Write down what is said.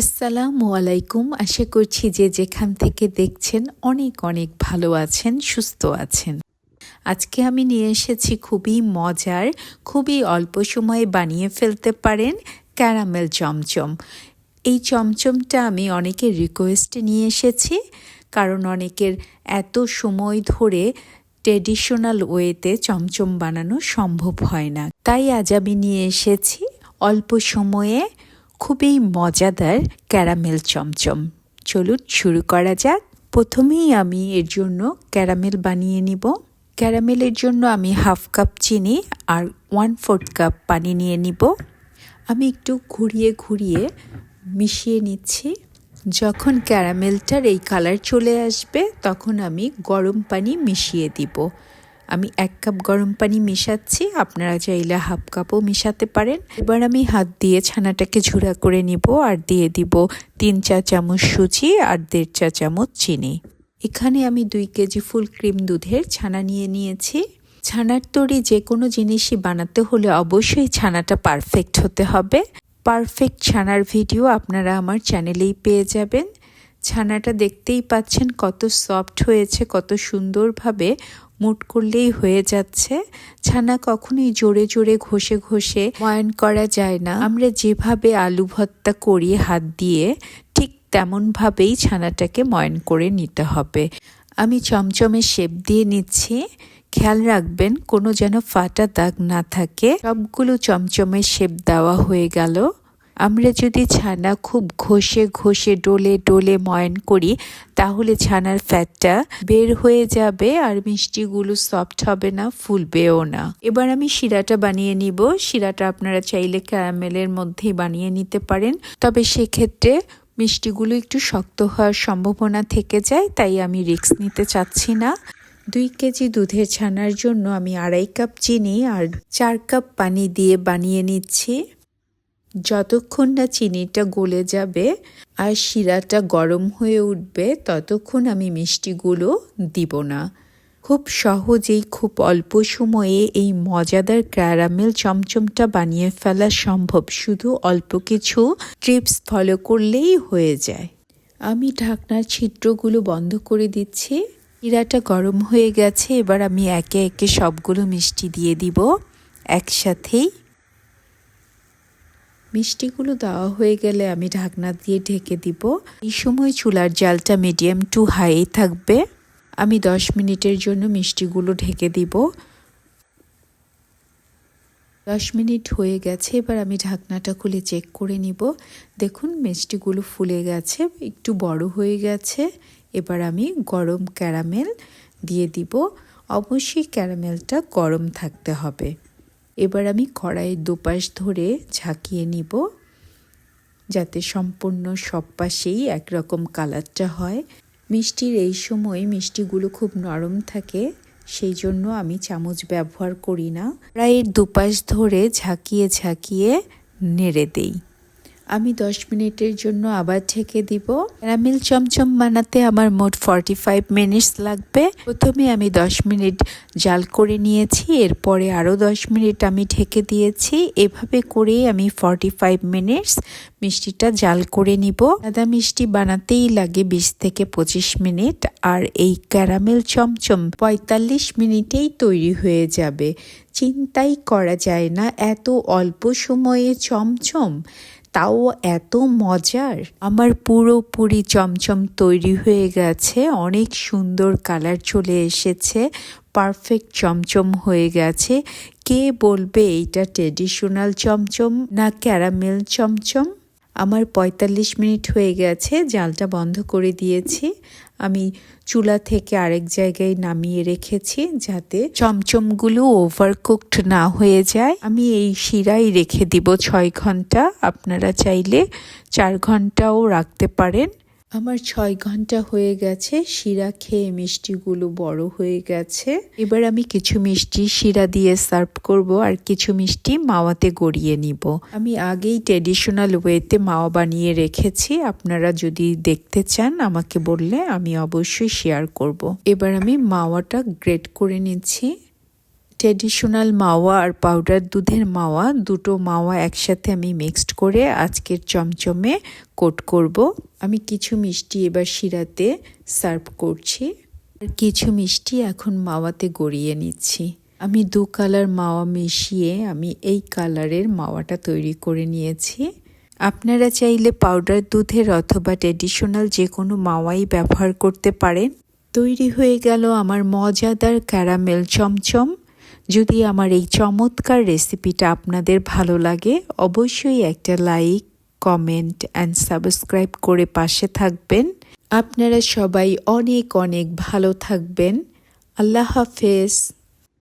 আসসালামু আলাইকুম। আশা করছি যে যেখান থেকে দেখছেন অনেক অনেক ভালো আছেন, সুস্থ আছেন। আজকে আমি নিয়ে এসেছি খুবই মজার, খুবই অল্প সময়ে বানিয়ে ফেলতে পারেন ক্যারামেল চমচম। এই চমচমটা আমি অনেকের রিকোয়েস্টে নিয়ে এসেছি, কারণ অনেকের এত সময় ধরে ট্রেডিশনাল ওয়েতে চমচম বানানো সম্ভব হয় না। তাই আজ আমি নিয়ে এসেছি অল্প সময়ে খুবই মজাদার ক্যারামেল চমচম। চলুন শুরু করা যাক। প্রথমেই আমি এর জন্য ক্যারামেল বানিয়ে নিব। ক্যারামেলের জন্য আমি হাফ কাপ চিনি আর ওয়ান ফোর্থ কাপ পানি নিয়ে নিব। আমি একটু ঘুরিয়ে ঘুরিয়ে মিশিয়ে নিচ্ছি। যখন ক্যারামেলটার এই কালার চলে আসবে, তখন আমি গরম পানি মিশিয়ে দিব। আমি এক কাপ গরম পানি মেশাচ্ছি, আপনারা চাইলে হাফ কাপও মেশাতে পারেন। এবার আমি হাত দিয়ে ছানাটাকে ঝুড়া করে নিব আর দিয়ে দিব তিন চা চামচ সুজি আর দেড় চা চামচ চিনি। এখানে আমি দুই কেজি ফুল ক্রিম দুধের ছানা নিয়ে নিয়েছি। ছানার তৈরি যে কোনো জিনিসই বানাতে হলে অবশ্যই ছানাটা পারফেক্ট হতে হবে। পারফেক্ট ছানার ভিডিও আপনারা আমার চ্যানেলেই পেয়ে যাবেন। ছানাটা দেখতেই পাচ্ছেন কত সফট হয়েছে, কত সুন্দরভাবে মুট করলেই হয়ে যাচ্ছে। ছানা কখনোই জোরে জোরে ঘষে ঘষে ময়ন করা যায় না। আমরা যেভাবে আলু ভর্তা করি হাত দিয়ে, ঠিক তেমনভাবেই ছানাটাকে ময়ন করে নিতে হবে। আমি চমচমে শেপ দিয়ে নিচ্ছি। খেয়াল রাখবেন, কোনো যেন ফাটা দাগ না থাকে। সবগুলো চমচমে শেপ দেওয়া হয়ে গেল। আমরা যদি ছানা খুব ঘষে ঘষে ডোলে ডোলে ময়ন করি, তাহলে ছানার ফ্যাটটা বের হয়ে যাবে আর মিষ্টিগুলো সফট হবে না, ফুলবেও না। এবার আমি শিরাটা বানিয়ে নিব। শিরাটা আপনারা চাইলে ক্যারামেলের মধ্যেই বানিয়ে নিতে পারেন। তবে সেক্ষেত্রে মিষ্টিগুলো একটু শক্ত হওয়ার সম্ভাবনা থেকে যায়, তাই আমি রিস্ক নিতে চাচ্ছি না। দুই কেজি দুধের ছানার জন্য আমি আড়াই কাপ চিনি আর চার কাপ পানি দিয়ে বানিয়ে নিচ্ছি। যতক্ষণ না চিনিটা গলে যাবে আর শিরাটা গরম হয়ে উঠবে, ততক্ষণ আমি মিষ্টিগুলো দিব না। খুব সহজেই, খুব অল্প সময়ে এই মজাদার ক্যারামেল চমচমটা বানিয়ে ফেলা সম্ভব। শুধু অল্প কিছু ট্রিপস ফলো করলেই হয়ে যায়। আমি ঢাকনার ছিদ্রগুলো বন্ধ করে দিচ্ছি। শিরাটা গরম হয়ে গেছে, এবার আমি একে একে সবগুলো মিষ্টি দিয়ে দিব। একসাথেই মিষ্টিগুলো দেওয়া হয়ে গেলে আমি ঢাকনা দিয়ে ঢেকে দিব। এই সময় চুলার জালটা মিডিয়াম টু হাই থাকবে। আমি দশ মিনিটের জন্য মিষ্টিগুলো ঢেকে দিব। দশ মিনিট হয়ে গেছে, এবার আমি ঢাকনাটা খুলে চেক করে নিব। দেখুন, মিষ্টিগুলো ফুলে গেছে, একটু বড় হয়ে গেছে। এবার আমি গরম ক্যারামেল দিয়ে দিব। অবশ্যই ক্যারামেলটা গরম থাকতে হবে। এবার আমি কড়াইয়ের দুপাশ ধরে ঝাঁকিয়ে নিব, যাতে সম্পূর্ণ সব পাশেই একরকম কালারটা হয়। মিষ্টির এই সময় মিষ্টিগুলো খুব নরম থাকে, সেই জন্য আমি চামচ ব্যবহার করি না। প্রায় দুপাশ ধরে ঝাঁকিয়ে ঝাঁকিয়ে নেড়ে দেই। আমি দশ মিনিটের জন্য আবার ঢেকে দিব। ক্যারামেল চমচম বানাতে আমার মোট ফর্টি ফাইভ মিনিটস লাগবে। প্রথমে আমি দশ মিনিট জাল করে নিয়েছি, এরপরে আরও দশ মিনিট আমি ঢেকে দিয়েছি। এভাবে করেই আমি ফর্টি ফাইভ মিনিটস মিষ্টিটা জাল করে নিব। সাদা মিষ্টি বানাতেই লাগে বিশ থেকে পঁচিশ মিনিট, আর এই ক্যারামেল চমচম পঁয়তাল্লিশ মিনিটেই তৈরি হয়ে যাবে। চিন্তাই করা যায় না, এত অল্প সময়ে চমচম তাও এত মজার। আমার পুরোপুরি চমচম তৈরি হয়ে গেছে, অনেক সুন্দর কালার চলে এসেছে, পারফেক্ট চমচম হয়ে গেছে। কে বলবে এইটা ট্রেডিশনাল চমচম না ক্যারামেল চমচম? আমার ৪৫ মিনিট হয়ে গেছে, জালটা বন্ধ করে দিয়েছি। আমি চুলা থেকে আরেক জায়গায় নামিয়ে রেখেছি যাতে চমচমগুলো ওভারকুকড না হয়ে যায়। আমি এই শিরাই রেখে দিব ছয় ঘণ্টা। আপনারা চাইলে চার ঘন্টাও রাখতে পারেন। আমার ছয় ঘণ্টা হয়ে গেছে, শিরা খেয়ে মিষ্টিগুলো বড় হয়ে গেছে। এবার আমি কিছু মিষ্টি শিরা দিয়ে সার্ভ করব আর কিছু মিষ্টি মাওয়াতে গড়িয়ে নিব। আমি আগেই ট্রেডিশনাল ওয়েতে মাওয়া বানিয়ে রেখেছি, আপনারা যদি দেখতে চান আমাকে বললে আমি অবশ্যই শেয়ার করব। এবার আমি মাওয়াটা গ্রেট করে নিচ্ছি। ট্র্যাডিশনাল মাওয়া আর পাউডার দুধের মাওয়া, দুটো মাওয়া একসাথে আমি মিক্সড করে আজকের চমচমে কোট করব। আমি কিছু মিষ্টি এবার শিরাতে সার্ভ করছি। আর কিছু মিষ্টি এখন মাওয়াতে গড়িয়ে নিচ্ছি। আমি দু কালার মাওয়া মিশিয়ে আমি এই কালারের মাওয়াটা তৈরি করে নিয়েছি। আপনারা চাইলে পাউডার দুধের অথবা ট্র্যাডিশনাল যে কোনো মাওয়াই ব্যবহার করতে পারেন। তৈরি হয়ে গেল আমার মজাদার ক্যারামেল চমচম। যদি আমার এই চমৎকার রেসিপিটা আপনাদের ভালো লাগে, অবশ্যই একটা লাইক কমেন্ট অ্যান্ড সাবস্ক্রাইব করে পাশে থাকবেন। আপনারা সবাই অনেক অনেক ভালো থাকবেন। আল্লাহ হাফেজ।